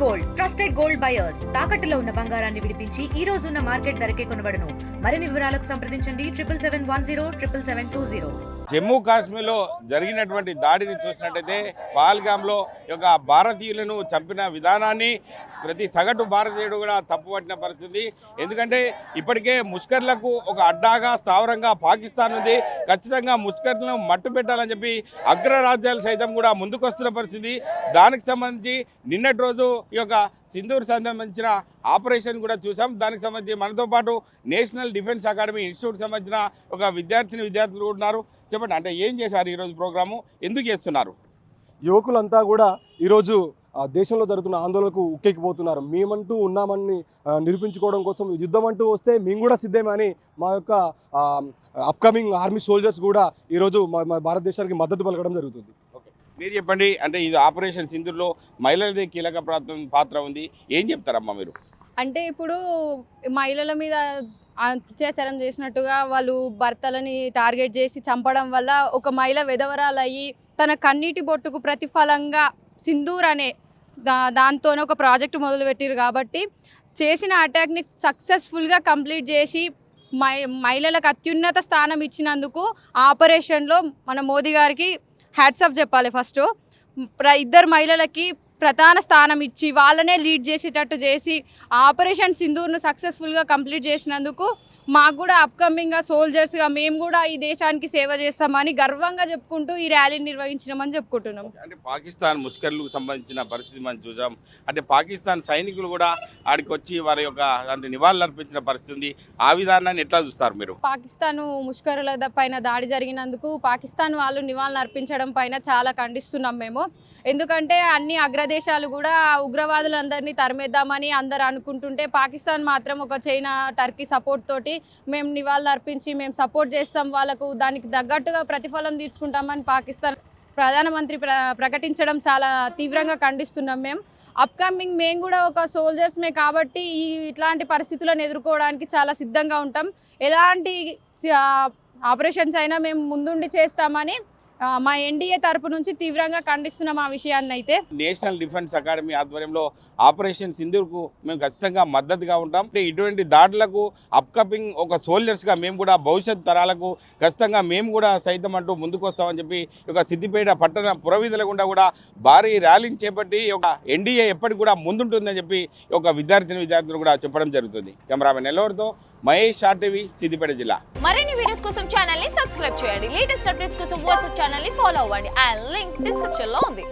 Gold trusted gold buyers తాకట్టులో ఉన్న బంగారాన్ని విడిపించి ఈ రోజు ఉన్న మార్కెట్ ధరకే కొనబడను. మరిన్ని వివరాలకు సంప్రదించండి. Triple seven one zero triple seven two zero. Jammu కాశ్మీర్లో జరిగినటువంటి దాడిని చూసినట్టయితే పాల్గామ్లో యొక్క భారతీయులను చంపిన విధానాన్ని ప్రతి సగటు భారతీయుడు కూడా తప్పుపట్టిన పరిస్థితి. ఎందుకంటే ఇప్పటికే ముష్కర్లకు ఒక అడ్డాగా స్థావరంగా పాకిస్తాన్ ఉంది. ఖచ్చితంగా ముష్కర్లను మట్టు పెట్టాలని చెప్పి అగ్రరాజ్యాలు సైతం కూడా ముందుకొస్తున్న పరిస్థితి. దానికి సంబంధించి నిన్నటి రోజు ఈ యొక్క సింధూర్ సంబంధించిన ఆపరేషన్ కూడా చూసాం. దానికి సంబంధించి మనతో పాటు నేషనల్ డిఫెన్స్ అకాడమీ ఇన్స్టిట్యూట్ సంబంధించిన ఒక విద్యార్థిని విద్యార్థులు కూడా ఉన్నారు. చెప్పండి అంటే ఏం చేశారు ఈరోజు ప్రోగ్రాము? ఎందుకు చేస్తున్నారు? యువకులంతా కూడా ఈరోజు దేశంలో జరుగుతున్న ఆందోళనకు ఉక్కెక్కిపోతున్నారు మేమంటూ ఉన్నామని నిరూపించుకోవడం కోసం యుద్ధం అంటూ వస్తే మేము కూడా సిద్ధమని మా యొక్క అప్కమింగ్ ఆర్మీ సోల్జర్స్ కూడా ఈరోజు మా మా భారతదేశానికి మద్దతు పలకడం జరుగుతుంది. మీరు చెప్పండి అంటే ఇది ఆపరేషన్ సింధూర్లో మహిళలది కీలక ప్రాంతం పాత్ర ఉంది. ఏం చెప్తారమ్మా మీరు? అంటే ఇప్పుడు మహిళల మీద అత్యాచారం చేసినట్టుగా వాళ్ళు భర్తలని టార్గెట్ చేసి చంపడం వల్ల ఒక మహిళ విధవరాలయ్యి తన కన్నీటి బొట్టుకు ప్రతిఫలంగా సింధూర్ అనే దా దాంతోనే ఒక ప్రాజెక్ట్ మొదలుపెట్టారు కాబట్టి చేసిన అటాక్ని సక్సెస్ఫుల్గా కంప్లీట్ చేసి మై మహిళలకు అత్యున్నత స్థానం ఇచ్చినందుకు ఆపరేషన్లో మన మోదీ గారికి హ్యాట్సప్ చెప్పాలి ఫస్ట్. ఇద్దరు మహిళలకి ప్రధాన స్థానం ఇచ్చి వాళ్ళనే లీడ్ చేసేటట్టు చేసి ఆపరేషన్ సింధూర్ను సక్సెస్ఫుల్గా కంప్లీట్ చేసినందుకు మాకు కూడా అప్కమింగ్గా సోల్జర్స్గా మేము కూడా ఈ దేశానికి సేవ చేస్తామని గర్వంగా చెప్పుకుంటూ ఈ ర్యాలీని నిర్వహించినామని చెప్పుకుంటున్నాం. అంటే పాకిస్తాన్ ముష్కర్లకు సంబంధించిన పరిస్థితి మనం చూసాం. అంటే పాకిస్తాన్ సైనికులు కూడా ఆడికి వచ్చి వారి యొక్క అంటే నివాళులు అర్పించిన పరిస్థితి ఉంది. ఆ విధానాన్ని ఎట్లా చూస్తారు మీరు? పాకిస్తాన్ ముష్కరుల పైన దాడి జరిగినందుకు పాకిస్తాన్ వాళ్ళు నివాళులు అర్పించడం పైన చాలా ఖండిస్తున్నాం మేము. ఎందుకంటే అన్ని దేశాలు కూడా ఉగ్రవాదులందరినీ తరిమేద్దామని అందరు అనుకుంటుంటే పాకిస్తాన్ మాత్రం ఒక చైనా టర్కీ సపోర్ట్ తోటి మేము నివాళులు అర్పించి మేము సపోర్ట్ చేస్తాం వాళ్ళకు దానికి తగ్గట్టుగా ప్రతిఫలం తీసుకుంటామని పాకిస్తాన్ ప్రధానమంత్రి ప్ర ప్రకటించడం చాలా తీవ్రంగా ఖండిస్తున్నాం మేము. అప్కమింగ్ మేము కూడా ఒక సోల్జర్స్మే కాబట్టి ఈ ఇట్లాంటి పరిస్థితులను ఎదుర్కోవడానికి చాలా సిద్ధంగా ఉంటాం. ఎలాంటి ఆపరేషన్స్ అయినా మేము ముందుండి చేస్తామని మా ఎన్డీఏ తరపు నుంచి తీవ్రంగా ఖండిస్తున్నాం ఆ విషయాన్ని అయితే నేషనల్ డిఫెన్స్ అకాడమీ ఆధ్వర్యంలో ఆపరేషన్ సింధూర్కు మేము ఖచ్చితంగా మద్దతుగా ఉంటాం. అంటే ఇటువంటి దాడులకు అప్కమింగ్ ఒక సోల్జర్స్గా మేము కూడా భవిష్యత్ తరాలకు ఖచ్చితంగా మేము కూడా సైతం అంటూ ముందుకు వస్తామని చెప్పి ఒక సిద్దిపేట పట్టణ పురవీధుల గుండా కూడా భారీ ర్యాలీని చేపట్టి ఒక ఎన్డీఏ ఎప్పటికి కూడా ముందుంటుందని చెప్పి ఒక విద్యార్థిని విద్యార్థులు కూడా చెప్పడం జరుగుతుంది. కెమెరామెన్ నెల్లూరుతో మహేష్ ఆర్టీవీ సిద్దిపేట జిల్లా. మరిన్ని వీడియోస్ కోసం ఛానల్ని సబ్స్క్రైబ్ చేయండి. లేటెస్ట్ అప్డేట్స్ కోసం వాట్సాప్ ఛానల్ని ఫాలో అవ్వండి. అండ్ లింక్ డిస్క్రిప్షన్లో ఉంది.